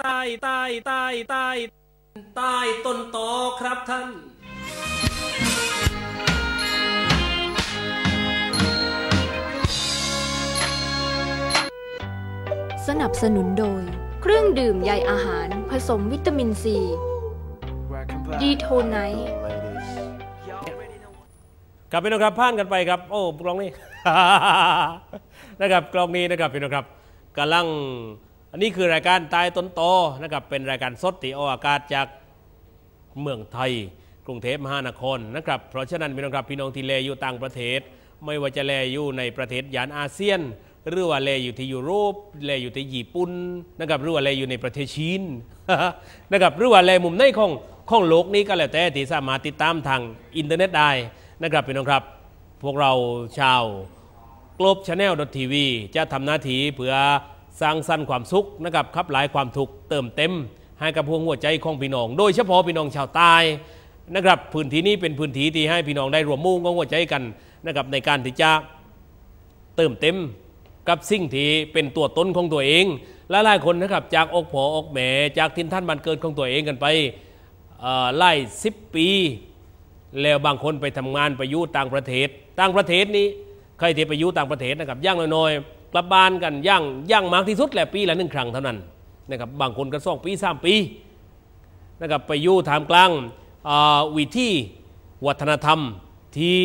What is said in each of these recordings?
ใต้ใต้ใต้ใต้ใต้ต้นตอครับท่านสนับสนุนโดย เครื่องดื่มใยอาหารผสมวิตามินซี ดีโทไนท์ครับพี่น้องครับผ่านกันไปครับ โอ้กลองนี้ นะครับกลองนี้นะครับพี่น้องครับกำลัง อันนี้คือรายการตายต้นโตนะครับเป็นรายการสดที่ออกอากาศจากเมืองไทย กรุงเทพมหานครนะครับเพราะฉะนั้นพี่น้องครับพี่น้องที่เลอยู่ต่างประเทศ ไม่ว่าจะเลอยู่ในประเทศยานอาเซียน หรือว่าเลอยู่ที่ยุโรปเลอยู่ที่ญี่ปุ่นนะครับหรือว่าเลอยู่ในประเทศจีนนะครับหรือว่าเลมุมในของของโลกนี้ก็แล้วแต่ที่สามารถติดตามทางอินเทอร์เน็ตได้นะครับพี่น้องครับ พวกเราชาวกลบชาแนลดอทีวีจะทำหน้าที่เพื่อ สร้างสรรค์ความสุขนะครับขับหลายความทุกข์เติมเต็ม ให้กับพวงหัวใจของพี่น้อง โดยเฉพาะพี่น้องชาวใต้นะครับพื้นที่นี้เป็นพื้นที่ที่ให้พี่น้องได้รวมมุ่งของหัวใจกันนะครับในการที่จะเติมเต็มกับสิ่งที่เป็นตัวตนของตัวเองและหลายคนนะครับจากอกผออกแหมจากทินท่านบันเกิดของตัวเองกันไปไล่สิบปี แล้วบางคนไปทำงานไปอยู่ต่างประเทศ ต่างประเทศนี้ใครที่ไปอยู่ต่างประเทศนะครับย่างน้อยๆ กลับบ้านกันย่างย่างมากที่สุดแหละปีละหนึ่งครั้งเท่านั้นนะครับบางคนก็สองปีสามปีนะครับไปอยู่ทามกลางวิธีวัฒนธรรมที่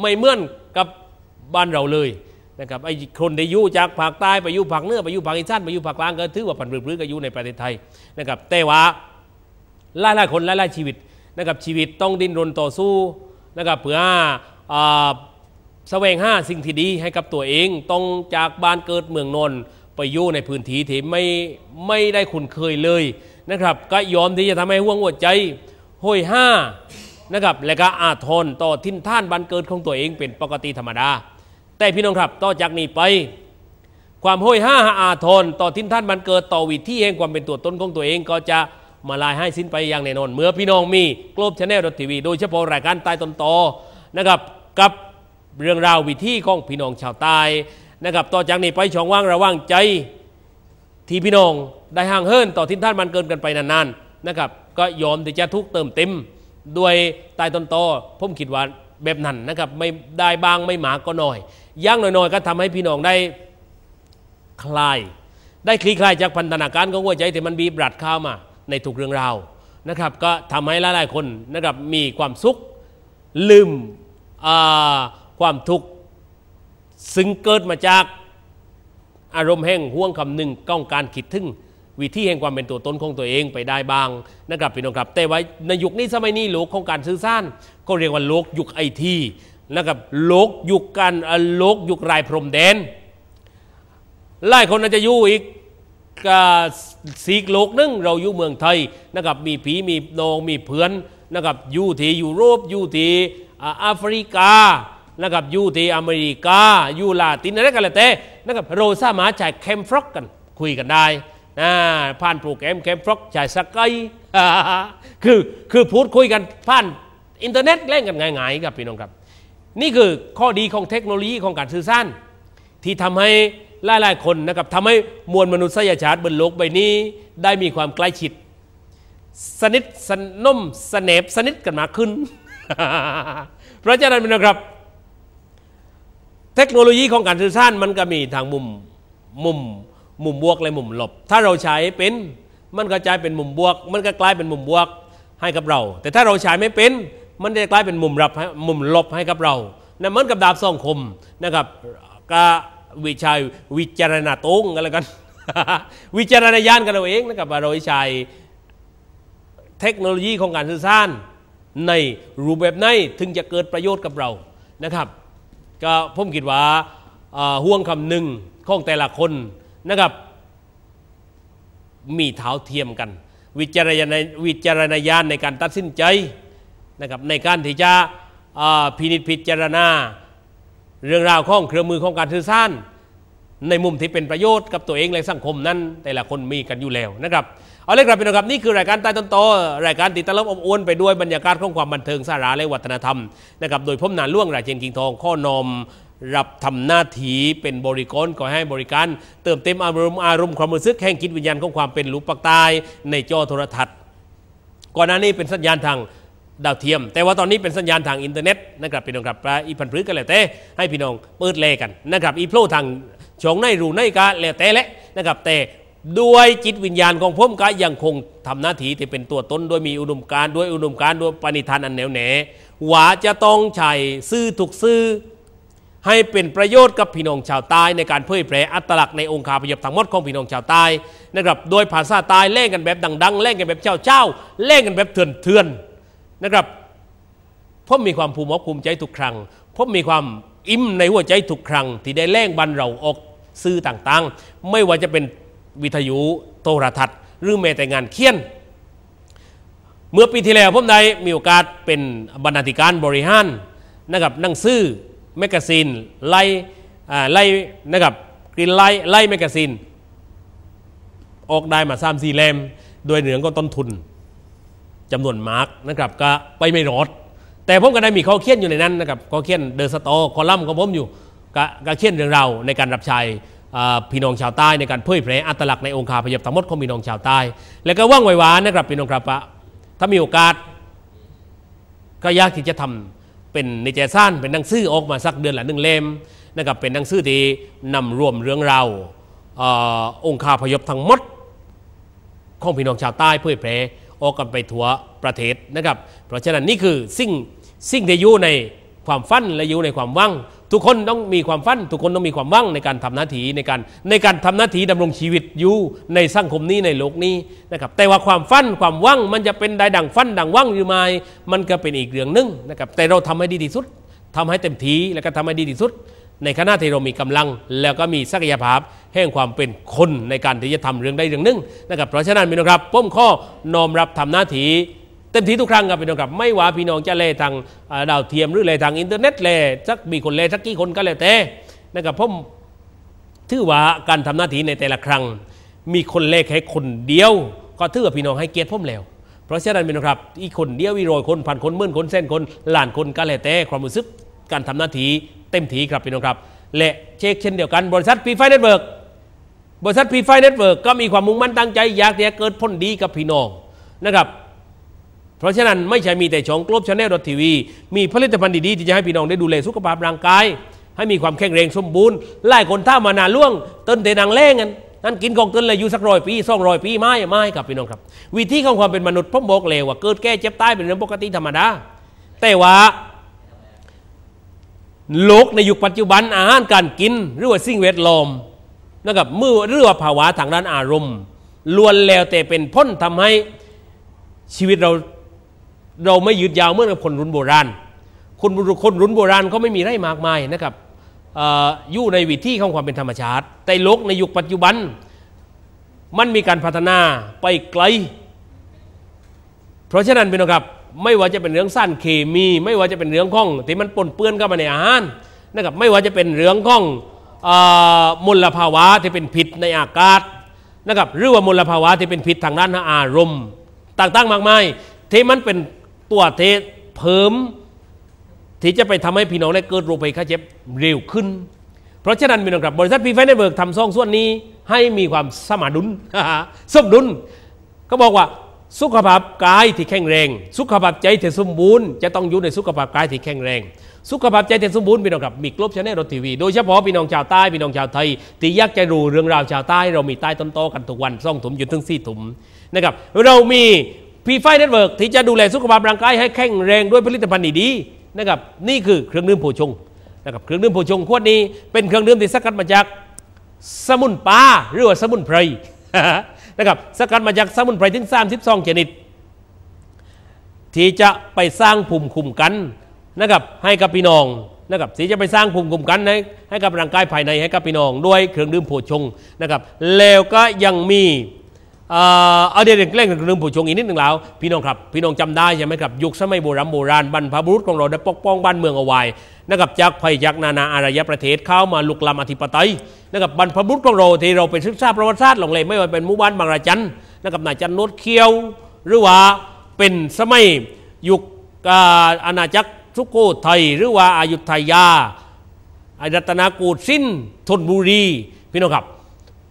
ไม่เหมือนกับบ้านเราเลยนะครับไอ้คนที่อยู่จากภาคใต้ไปอยู่ภาคเหนือไปอยู่ภาคอีสานไปอยู่ภาคกลางก็ถือว่าผันปรื้อๆก็อยู่ในประเทศไทยนะครับแต่ว่าหลายหลายคนหลายหลายชีวิตนะครับชีวิตต้องดิ้นรนต่อสู้นะครับเพื่ออ แสวงหาสิ่งที่ดีให้กับตัวเองต้องจากบ้านเกิดเมืองนนท์ไปอยู่ในพื้นที่ที่ไม่ไม่ได้คุ้นเคยเลยนะครับ ก็ยอมที่จะทำให้ห่วงหัวใจห้อยห้านะครับและก็อาทรต่อทิ้นท่านบ้านเกิดของตัวเองเป็นปกติธรรมดา แต่พี่น้องครับต่อจากนี้ไป ความห้อยห้าอาทรต่อทิ้นท่านบันเกิดต่อวิธีแห่งความเป็นตัวตนของตัวเองก็จะมาลายให้สิ้นไปอย่างแน่นอนเมื่อพี่น้องมีกลบชาแนลทีวีโดยเฉพาะรายการใต้ตนตอนะครับกับ เรื่องราววิธีของพี่น้องชาวใต้นะครับต่อจากนี้ไปช่องว่างระว่างใจที่พี่น้องได้ห่างเหินต่อทินท่านมันเกินกันไปนานๆนะครับก็ยอมที่จะทุกเติมเต็มด้วยใต้ต้นตผมคิดว่าแบบนั้นนะครับไม่ได้บางไม่หมาก็น้อยย่างน้อยๆ ก็ทำให้พี่น้องได้คลาย ได้คลี่คลายจากพันธนาการของหัวใจที่มันบีบรัดเข้ามาในทุกเรื่องราวนะครับ ก็ทำให้หลายๆคนนะครับมีความสุขลืมอ่า ความทุกข์ซึ่งเกิดมาจากอารมณ์แห่งห่วงคำหนึ่งต้องการคิดถึงวิธีแห่งความเป็นตัวตนของตัวเองไปได้บ้างนะครับพี่น้องครับ แต่ว่าในยุคนี้สมัยนี้โลกของการสื่อสารก็เรียกว่าโลกยุคไอทีนะครับโลกยุคการโลกยุครายพรมแดนหลายคนอาจจะอยู่อีกสีกโลกหนึงเราอยู่เมืองไทยนะครับมีผีมีนองมีเพื่อนนะครับอยู่ที่ยุโรปอยู่ที่อ่าแอฟริกา นะครับอยู่ที่อเมริกาอยู่ลาตินอะไรกันแล้วแต่นะครับเราสามารถใช้แคมฟรอกกันคุยกันได้นะผ่านโปรแกรมแคมฟรอกใช้สกายคือคือพูดคุยกันผ่านอินเทอร์เน็ตเล่นกันง่ายๆครับพี่น้องครับ นี่คือข้อดีของเทคโนโลยีของการสื่อสารที่ทำให้หลายๆคนนะครับทำให้มวลมนุษยชาติบนโลกใบนี้ ได้มีความใกล้ชิด สนิทสนมสเนบสนิทกันมากขึ้น เพราะฉะนั้นนะครับ เทคโนโลยีของการสื่อสารมันก็มีทางมุมมุมมุมบวกและมุมลบ ถ้าเราใช้เป็นมันก็จะเป็นมุมบวก มันก็กลายเป็นมุมบวกให้กับเรา แต่ถ้าเราใช้ไม่เป็นมันจะกลายเป็นมุมรับมุมลบให้กับเรานะเหมือนกับดาบสองคมนะครับก็วิชัยวิจารณาตรงกันแล้วกัน วิจารณญาณกันเราเองนะครับว่าเราใช้เทคโนโลยีของการสื่อสารในรูปแบบไหนถึงจะเกิดประโยชน์กับเรานะครับ ก็ผมคิดว่าห่วงคำหนึ่งของแต่ละคนนะครับ มีเท้าเทียมกัน วิจารณวิจารณญาณในการตัดสินใจนะครับในการที่จะพินิจพิจารณา เรื่องราวของเครื่องมือของการสื่อสาร ในมุมที่เป็นประโยชน์กับตัวเองและสังคมนั้น แต่ละคนมีกันอยู่แล้วนะครับเอาเลยครับพี่น้องครับนี่คือรายการใต้ต้นโตอรายการติดตลบอบอวนไปด้วยบรรยากาศของความบันเทิงสาระและวัฒนธรรมนะครับโดยผมนานล่วงรายเจนกิงทองข้อนอมรับทำหน้าที่เป็นบริกรก็ให้บริการ เติมเต็มอารมณ์อารมณ์ความรู้สึกแห่งจิตวิญญาณของความเป็นรูปปักตายในจอโทรทัศน์ ก่อนหน้านี้เป็นสัญญาณทางดาวเทียม แต่ว่าตอนนี้เป็นสัญญาณทางอินเทอร์เน็ตนะครับพี่น้องครับอีพันพฤกกันแล้วแต่ให้พี่น้องเปิดเลกันนะครับอีโพลทาง ชงในรูในกาแล้วแต่และนะครับแต่ด้วยจิตวิญญาณของผมก็ยังคงทำหน้าที่ที่เป็นตัวตนโดยมีอุดมการ์ด้วยอุดมการ์ด้วยปณิธานอันแน่วแน่ว่าจะต้องใช้ซื่อถูกซื่อให้เป็นประโยชน์กับพี่น้องชาวใต้ในการเผยแพร่อัตลักษณ์ในองค์คาพยพทั้งหมดของพี่น้องชาวใต้นะครับโดยภาษาใต้เล่นกันแบบดัง ๆเล่นกันแบบเจ้าเจ้าเล่นกันแบบเถื่อนๆนะครับผมมีความภูมิอกภูมิใจทุกครั้งผมมีความอิ่มในหัวใจทุกครั้งที่ได้แล่งบันเราออก ซื่อต่างๆ ไม่ว่าจะเป็นวิทยุโทรทัศน์ หรือแม้แต่งานเขียน เมื่อปีที่แล้วผมได้มีโอกาสเป็นบรรณาธิการบริหารนะครับหนังสือแมกกาซีนไล่ไล่นะครับกรีนไล่ไล่แมกกาซีนออกได้มาสามสี่เล่มโดยเหนืองก็ต้นทุนจำนวนมาร์กนะครับก็ไปไม่รอดแต่ผมก็ได้มีข้อเขียนอยู่ในนั้นนะครับข้อเขียนเดอะสตอคอลัมน์ของผมอยู่ ก็เขียนเรื่องเราในการรับใช้พี่น้องชาวใต้ในการเผยแพร่อัตลักษณ์ในองค์คาพยพทั้งหมดของพี่น้องชาวใต้ และก็ว่างไว้วานนะครับพี่น้องครับถ้ามีโอกาสก็ยากที่จะทำเป็นในใจสั้นเป็นหนังสือออกมาสักเดือนละหนึ่งเล่มนะครับเป็นหนังสือที่นำรวมเรื่องเราองค์คาพยพทั้งหมดของพี่น้องชาวใต้เผยแพร่ออกกันไปทั่วประเทศนะครับ เพราะฉะนั้นนี่คือสิ่งสิ่งที่อยู่ในความฟันและอยู่ในความว่าง ทุกคนต้องมีความฝันทุกคนต้องมีความว่างในการทำหน้าที่ในการในการทำหน้าที่ดำรงชีวิตอยู่ในสังคมนี้ในโลกนี้นะครับแต่ว่าความฝันความว่างมันจะเป็นได้ดังฝันดังว่างหรือไม่มันก็เป็นอีกเรื่องนึงนะครับแต่เราทำให้ดีที่สุดทำให้เต็มที่แล้วก็ทำให้ดีที่สุด ในขณะที่เรามีกำลัง แล้วก็มีศักยภาพแห่งความเป็นคนในการที่จะทำเรื่องใดเรื่องหนึ่งนะครับเพราะฉะนั้นพี่น้องครับผมข้อน้อมรับทำหน้าที่ เต็มที่ทุกครั้งครับพี่น้องครับไม่ว่าพี่น้องจะเล่ทางดาวเทียมหรือเล่ทางอินเทอร์เน็ตเล่สักมีคนเล่สักกี่คนก็แล้วแต่นะครับผมถือว่าการทำหน้าที่ในแต่ละครั้ง มีคนเล่แค่คนเดียว ก็ถือว่าพี่น้องให้เกียรติผมแล้ว เพราะฉะนั้นพี่น้องครับอีกคนเดียววิโรยคนพันคนหมื่นคนเส้นคนล้านคนก็แล้วแต่ความรู้สึกการทำหน้าที่เต็มที่ครับพี่น้องครับและเช็คเช่นเดียวกันบริษัทพีไฟเน็ตเวิร์กบริษัทพีไฟเน็ตเวิร์กก็มีความมุ่งมั่นตั้งใจอยากจะเกิดผลดีกับพี่น้องนะครับ เพราะฉะนั้นไม่ใช่มีแต่ช่องกลบชาแนลดอททีวีมีผลิตภัณฑ์ดีๆที่จะให้พี่น้องได้ดูแลสุขภาพร่างกาย ให้มีความแข็งแรงสมบูรณ์ไล่คนท่ามานาล่วงต้นเตนังแรงกันนั่นกินกองต้นเลยอยู่สักร้อยปีสองร้อยปีไม่ไม่ครับพี่น้องครับ วิธีของความเป็นมนุษย์ผมบอกเลยว่าเกิดแก่เจ็บตายเป็นเรื่องปกติธรรมดาแต่ว่าโลกในยุคปัจจุบันอาหารการกินหรือว่าสิ่งแวดล้อมนะครับมือหรือว่าภาวะทางด้านอารมณ์ล้วนแล้วแต่เป็นพ้นทำให้ชีวิตเรา เราไม่ยืดยาวเมื่อกับคนรุ่นโบราณ คนคนรุ่นโบราณเขาไม่มีไรมากมายนะครับอยู่ในวิถีของความเป็นธรรมชาติ แต่โลกในยุคปัจจุบัน มันมีการพัฒนาไปไกล เพราะฉะนั้นเป็นครับไม่ว่าจะเป็นเรื่องสั้นเคมี ไม่ว่าจะเป็นเรื่องของที่มันปนเปื้อนเข้ามาในอาหารนะครับไม่ว่าจะเป็นเรื่องของมลภาวะที่เป็นพิษในอากาศนะครับหรือว่ามลภาวะที่เป็นพิษทางด้านอารมณ์ ต่างๆ มากมายที่มันเป็น ตัวเทเพิ่ม ที่จะไปทำให้พี่น้องได้เกิดโรคภัยไข้เจ็บเร็วขึ้น เพราะฉะนั้นพี่น้องครับบริษัทพีไฟเนเบิร์กทำซองส่วนนี้ให้มีความสมดุลสมดุลก็บอกว่าสุขภาพกายที่แข็งแรง สุขภาพใจที่สมบูรณ์จะต้องอยู่ในสุขภาพกายที่แข็งแรง สุขภาพใจที่สมบูรณ์พี่น้องครับมีกลบชาแนลรถทีวีโดยเฉพาะพี่น้องชาวใต้พี่น้องชาวไทยที่อยากจะรู้เรื่องราวชาวใต้ เรามีใต้ต้นโตกันทุกวันซ่องถุมอยู่ถึงสี่ถุมนะครับเรามี พีไฟเน็ตเวิร์กที่จะดูแลสุขภาพร่างกายให้แข็งแรงด้วยผลิตภัณฑ์ดีๆนะครับนี่คือเครื่องดื่มโผชงนะครับเครื่องดื่มโผชงขวดนี้เป็นเครื่องดื่มที่สกัดมาจากสมุนปลาหรือว่าสมุนไพรนะครับสกัดมาจากสมุนไพรถึง 32ชนิด ที่จะไปสร้างภูมิคุ้มกันนะครับให้กับพี่น้องนะครับที่จะไปสร้างภูมิคุ้มกันให้ให้กับร่างกายภายในให้กับพี่น้อง ด้วยเครื่องดื่มโผชงนะครับแล้วก็ยังมี เอาเดี๋ยวเร่งลืมผู้ชงอีกนิดหนึ่งแล้วพี่น้องครับ พี่น้องจำได้ใช่ไหมครับยุคสมัยโบราณโบราณบรรพบุรุษของเราได้ปกป้องบ้านเมืองเอาไว้นะครับจากภัยจากนานาอารยประเทศเข้ามาลุกลามอธิปไตยนะครับบรรพบุรุษของเราที่เราไปศึกษาประวัติศาสตร์หลงเลยไม่ว่าเป็นหมู่บ้านบางระจันนะครับนายจันโนดเคียว หรือว่าเป็นสมัยยุคอาณาจักรสุโขทัยหรือว่าอายุทยาอรัตนากูสินทนบุรี พี่น้องครับ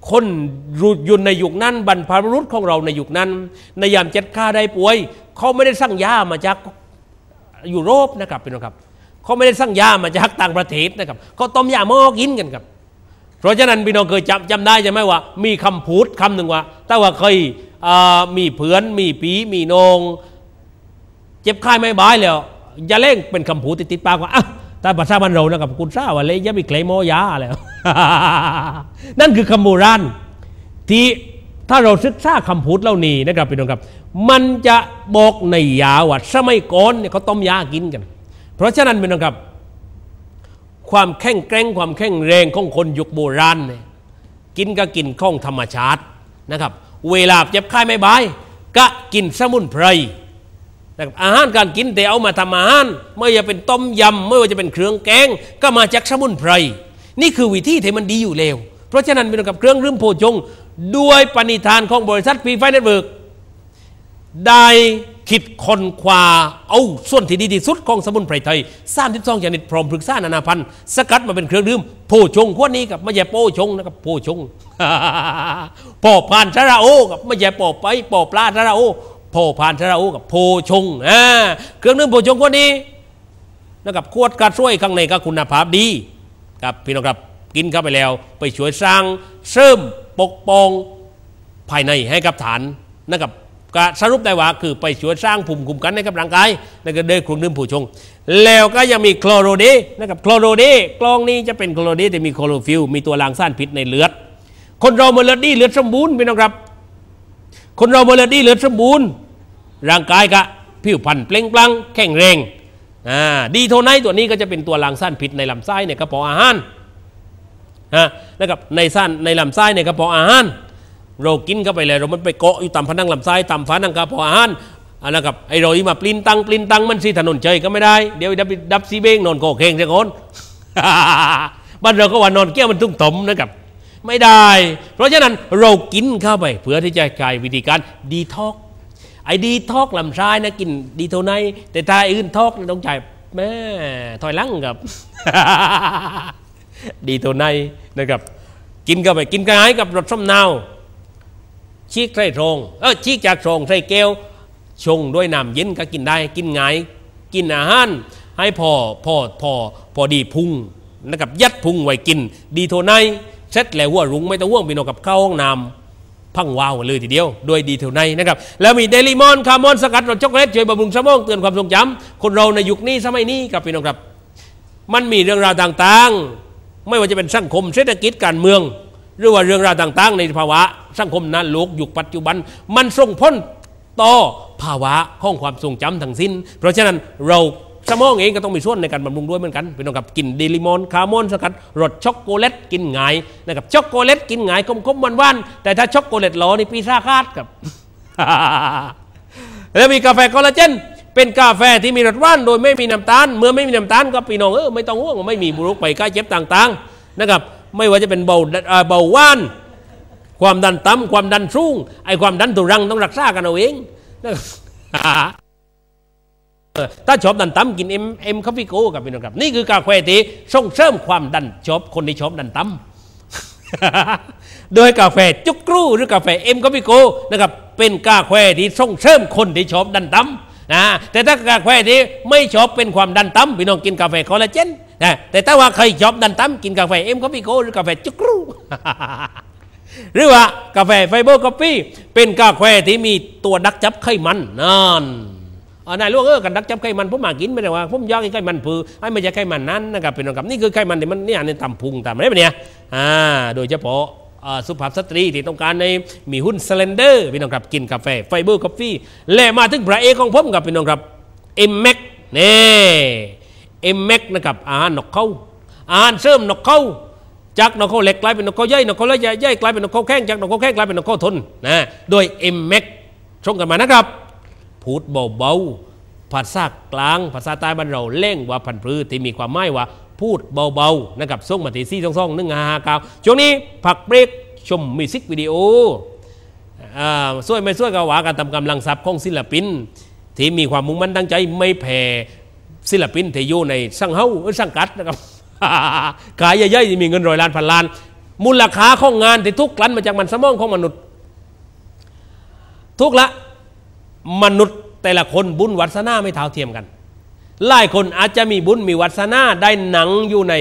คนรุยุนในยุคนั้น บรรพบุรุษของเราในยุคนั้น ในยามเจ็ดข้าได้ป่วย เขาไม่ได้สั่งยามาจากยุโรปนะครับพี่น้องครับ เขาไม่ได้สั่งยามาจากต่างประเทศนะครับเขาต้มยาหม้อกินกันครับ เพราะฉะนั้นพี่น้องเคยจำจำได้ใช่ไหมว่า มีคำพูดคำหนึ่งว่าถ้าว่าเคยมีเพื่อนมีปีมีนง เจ็บไข้ไม่บายแล้วอย่าเล่งเป็นคำพูดติดติดปากว่าอะ แต่ภาษาบ้านเรานะครับคุณทราบว่าเลยยังมีเคลมอยาแล้วนั่นคือคำโบราณที่ถ้าเราศึกษาคำพูดเหล่านี้นะครับพี่น้องครับ มันจะบอกในยาว่าสมัยก่อนเนี่ยเขาต้มยากินกัน เพราะฉะนั้นพี่น้องครับ ความแข็งแกร่งความแข็งแรงของคนยุคโบราณเนี่ยกินก็กินข้องธรรมชาตินะครับ เวลาเจ็บไข้ไม่บายก็กินสมุนไพร อาหารการกินแต่เอามาทำอาหารไม่ว่าจะเป็นต้มยำไม่ว่าจะเป็นเครื่องแกง ก็มาจากสมุนไพรนี่คือวิธีที่มันดีอยู่แล้วเพราะฉะนั้นเป็นกับเครื่องรื่มโพชงด้วยปณิธานของบริษัทฟีไฟเน็ตเวิร์กได้คิดคนควาเอาส่วนที่ดีที่สุดของสมุนไพรไทย32ชนิดพร้อมพฤกษานานาพันธ์สกัดมาเป็นเครื่องดื่มโพชงขวดนี้กับไม่ใช่โพชงนะครับโพชงปอผ่านชาราโอกับไม่ใช่ปอบไปปอปลาชาราโอ โพพานชราอูกับโพชงอ่าเครื่องดื่มโพชงคนนี้นะครับขวดกระช่วยข้างในก็คุณภาพดีครับพี่น้องครับกินเข้าไปแล้วไปช่วยสร้างเสริมปกป้องภายในให้กับฐานนะครับก็สรุปได้ว่าคือไปช่วยสร้างภูมิคุ้มกันให้กับร่างกายนั่นก็เดินเครื่องดื่มผู้ชง แล้วก็ยังมีคลอโรเดนะครับคลอโรเดกลองนี้จะเป็นคลอโรเดแต่มีคลอโรฟิลมีตัวล้างสารพิษในเลือด คนเราเมื่อเลือดดีเลือดสมบูรณ์พี่น้องครับ คนเราเมื่อเลือดดีเลือดสมบูรณ์ ร่างกายก็ผิวพรรณเปล่งปลั่งแข็งแรงอ่าดีโทไนตัวนี้ก็จะเป็นตัวล้างสั้นผิดในลำไส้ในกระเพาะอาหารนะนะครับในสั้นในลำไส้ในกระเพาะอาหารเรากินเข้าไปเลยเรามันไปเกาะอยู่ตามผนังลำไส้ตามฝานังกระเพาะอาหารอันนะครับไอ้เราอีมาปลิ้นตังปลิ้นตังมันสีถนนเฉยก็ไม่ได้เดี๋ยวดับดับซีเบงนอนโกเคงเสียคนบ้านเราก็ว่านอนเกี้ยวมันตุ้งตมนะครับ ไม่ได้ เพราะฉะนั้นเรากินเข้าไปเพื่อที่จะกลายวิธีการดีท็อก ไอ้ดีทอกลำชายนะกินดีเท่าไหนแต่ถ้าอื่นทอกต้องจ่ายแม่ถอยลังกับ ดีเท่าไหนนะครับ กินก็ไปกินกระหายกับรสส้มนาวชีกใส่ทรงเออชีกจากทรงใส่แก้วชงด้วยน้ำเย็นก็กินได้ กินงายกินอาหารให้พอพอพอพอดีพุงนะครับยัดพุงไว้กิน ดีเท่าไนเสร็จแล้วหัวรุงไม่ต้องห่วงพี่น้องกับเข้าห้องน้ำ พังวาวเลยทีเดียวโดยดีเท่าในนะครับ แล้วมีเดลิมอนคาร์มอนสกัดรสช็อกโกแลตช่วยบำรุงสมองเตือนความทรงจำคนเราในยุคนี้สมัยนี้ครับพี่น้องครับ มันมีเรื่องราวต่างๆ ไม่ว่าจะเป็นสังคมเศรษฐกิจการเมือง หรือว่าเรื่องราวต่างๆ ในภาวะสังคมนั้นโลกยุคปัจจุบัน มันส่งพ้นต่อภาวะของความทรงจำทั้งสิ้น เพราะฉะนั้นเรา สมองเองก็ต้องมีส่วนในการบำรุงด้วยเหมือนกันเป็นกับกินเดลิมอนคาร์มอนสกัดรสช็อกโกแลตกินง่ายนะครับช็อกโกแลตกินง่ายคมคมวันวันแต่ถ้าช็อกโกแลตหลอนี่ปีซาคาดกับแล้วมีกาแฟคอลลาเจนเป็นกาแฟที่มีรสหวานโดยไม่มีน้ำตาล เมื่อไม่มีน้ำตาลก็พี่น้องเออไม่ต้องห่วงไม่มีบุรุษไปก้เจ็บต่างๆนะครับไม่ว่าจะเป็นเบาเบาหวาน ความดันต่ำความดันสูงไอความดันตุรังต้องรักษากันเอาเองนะครับ ถ้าชอบดันตั้มกินเอ็มเอ็มคาฟิโก้กับพี่น้องครับ นี่คือกาแฟที่ส่งเสริมความดันชอบคนที่ชอบดันตั้มโดยกาแฟจุกรูหรือกาแฟเอ็มคาฟิโก้นะครับเป็นกาแฟที่ส่งเสริมคนที่ชอบดันตั้มนะแต่ถ้ากาแฟที่ไม่ชอบเป็นความดันตั้มพี่น้องกินกาแฟคอลลาเจนนะแต่ถ้าว่าใครชอบดันตั้มกินกาแฟเอ็มคาฟิโก้หรือกาแฟจุกรูหรือว่ากาแฟไฟเบอร์กาแฟเป็นกาแฟที่มีตัวดักจับไขมันนั่น นายลวงเออกันดักจับไขมันผมมากินไม่ได้ว่าผมยากไขมันผือไอ้ไม่ใช่ไขมันนั้นนะครับเป็นกับนี่คือไขมันที่มันเนี่ยในต่ำพุงต่ำอะไรแบบเนี้ยอ่าโดยเฉพาะสุภาพสตรีที่ต้องการในมีหุ้นสเลนเดอร์พี่น้องครับกินกาแฟไฟเบอร์กาแฟและมาถึงพระเอกของผมกับพี่น้องครับเอ็มแม็กนี่เอ็มแม็กนะครับอาหารนกเขาอาหารเสริมนกเขาจากนกเขาเล็กกลายเป็นนกเขาใหญ่นกเขาเล็กใหญ่กลายเป็นนกเขาแข้งจากนกเขาแข้งกลายเป็นนกเขาทนนะโดยเอ็มแม็กชงกันมานะครับ พูดเบาๆภาษากลาง ภาษาใต้บ้านเราเล่งว่าพันพืชที่มีความหมายว่าพูดเบาๆนะครับส่งมาที่ซี่ซ่องๆหนึ่งห้าเก้าช่วงนี้ผักเบรกชมมิวสิกวิดีโอช่วยไม่ช่วยก็ว่าการทำกำลังทรัพย์ของศิลปิน ที่มีความมุ่งมั่นตั้งใจไม่แพ้ศิลปินเที่อยู่ในสังเฮาหรือสังกัดนะครับขายใหญ่ๆที่มีเงินร้อยล้านพันล้าน มูลค่าของงานที่ทุกกลั่นมาจากมันสมองของมนุษย์ ทุกละ มนุษย์แต่ละคนบุญวัฒนาไม่เท่าเทียมกัน หลายคนอาจจะมีบุญมีวัฒนาได้หนังอยู่ใน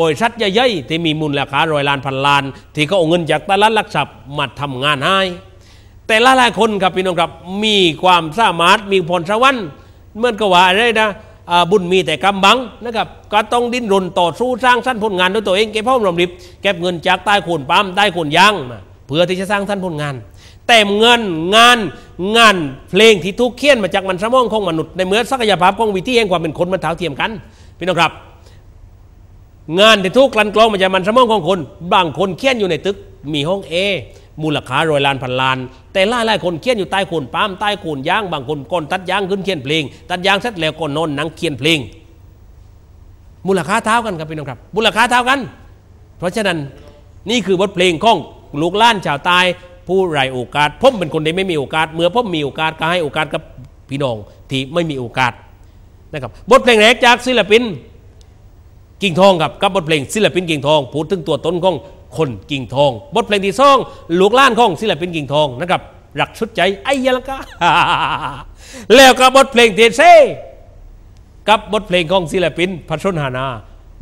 บริษัทใหญ่ๆที่มีมูลราคารอยล้านพันล้าน ที่เขาเอาเงินจากตลาดหลักทรัพย์มาทำงานให้ แต่ละหลายคนครับพี่น้องครับมีความสามารถมีพรสวรรค์เหมื่อนกับว่าอะไรนะบุญมีแต่กำบังนะครับก็ต้องดิ้นรนต่อสู้สร้างสรรค์ผลงานด้วยตัวเองเก็บห้อมรอมริบเก็บเงินจากใต้โคนปั๊มใต้โคนยางมาเพื่อที่จะสร้างสรรค์ผลงาน แต่เงินงานงานเพลงที่ทุกเขียนมาจากมันสมองของมนุษย์ในเมื่อศักยภาพของวิธีแห่งความเป็นคนมันเท่าเทียมกันพี่น้องครับ งานที่ทุกกลั่นกรองมาจากมันสมองของคน บางคนเขียนอยู่ในตึกมีห้องเอมูลค่าร้อยล้านพันล้าน แต่หลายหลายคนเขียนอยู่ใต้โคนปั๊มใต้โคนยางบางคนก่อนตัดยางขึ้นเขียนเพลง ตัดยางเสร็จแล้วก็นอนนังเขียนเพลง มูลค่าเท่ากันครับพี่น้องครับ มูลค่าเท่ากัน เพราะฉะนั้นนี่คือบทเพลงของลูกล้านชาวใตาย ผู้ไรโอกาสผมเป็นคนที่ไม่มีโอกาส เมื่อผมมีโอกาสก็ให้โอกาสกับพี่น้องที่ไม่มีโอกาสนะครับบทเพลงแรกจากศิลปินกิ่งทองครับกับบทเพลงศิลปินกิ่งทองพูดถึงตัวตนของคนกิ่งทอง บทเพลงที่สองลูกล้านของศิลปินกิ่งทองนะครับรักชุดใจไอ้ยะละกาแล้วก็บทเพลงเทเซกับบทเพลงของศิลปินพัชรหานา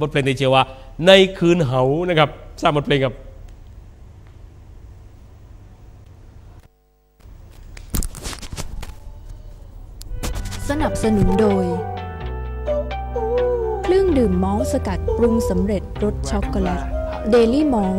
บทเพลงที่ชื่อว่าในคืนเหานะครับสร้างบทเพลงครับ นับสนุนโดย เครื่องดื่มมอลสกัดปรุงสำเร็จรสช็อกโกแลตเดลี่มอล